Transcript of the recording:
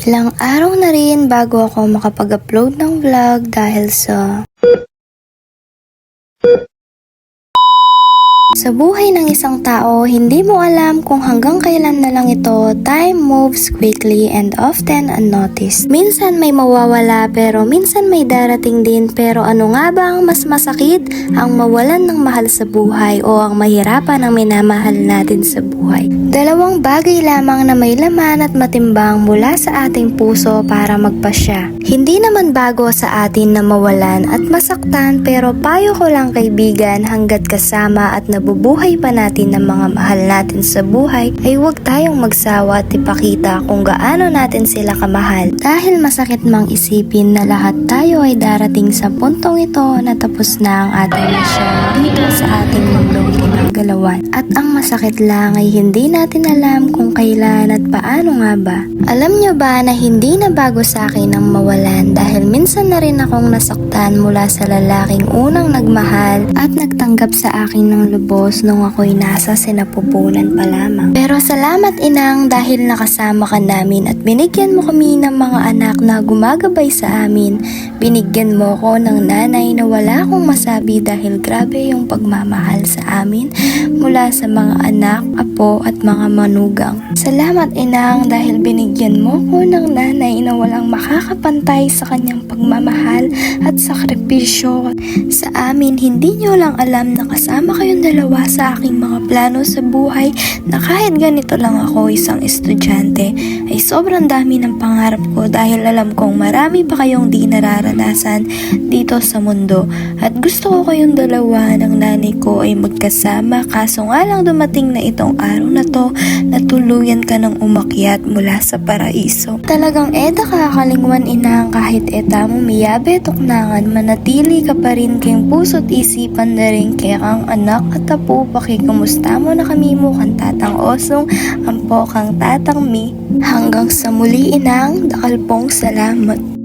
Ilang araw na rin bago ako makapag-upload ng vlog dahil sa... Sa buhay ng isang tao, hindi mo alam kung hanggang kailan na lang ito, time moves quickly and often unnoticed. Minsan may mawawala pero minsan may darating din pero ano nga ba ang mas masakit? Ang mawalan ng mahal sa buhay o ang mahirapan ng minamahal natin sa buhay. Dalawang bagay lamang na may laman at matimbang mula sa ating puso para magpasya. Hindi naman bago sa atin na mawalan at masaktan pero payo ko lang kaibigan hanggat kasama at nabubuhay pa natin ng mga mahal natin sa buhay ay huwag tayong magsawa at ipakita kung gaano natin sila kamahal. Dahil masakit mang isipin na lahat tayo ay darating sa puntong ito na tapos na ang ating misyon dito sa ating mundong ginagalawan. At ang masakit lang ay hindi natin alam kung kailan at paano nga ba. Alam nyo ba na hindi na bago sa akin ang mawalan dahil minsan na rin akong nasaktan mula sa lalaking unang nagmahal at nagtanggap sa akin ng lubos nung ako'y nasa sinapupunan pa lamang. Pero salamat inang dahil nakasama ka namin at binigyan mo kami ng mga anak na gumagabay sa amin. Binigyan mo ko ng nanay na wala akong masabi dahil grabe yung pagmamahal sa amin mula sa mga anak, apo at mga manugang. Salamat inang dahil binigyan mo ko ng nanay na walang makakapantay sa kanyang pagmamahal at sakripisyo sa amin. Hindi nyo lang alam na kasama kayong dalawa sa aking mga plano sa buhay na kahit ganito lang ako isang estudyante ay sobrang dami ng pangarap ko dahil alam kong marami pa kayong di nararanasan dito sa mundo at gusto ko kayong dalawa ng nanay ko ay magkasama kaso nga lang dumating na itong araw na to na tuluyan ka ng umakyat mula sa paraiso. Talagang eda kakalingwan inang kahit eta mo miyabe tuknangan manatili ka pa rin kayong puso't isipan na rin kaya ang anak at apo pakikamusta mo na kami mo kang tatang osong ampo kang tatang mi hanggang sa muli inang dakalpong salamat.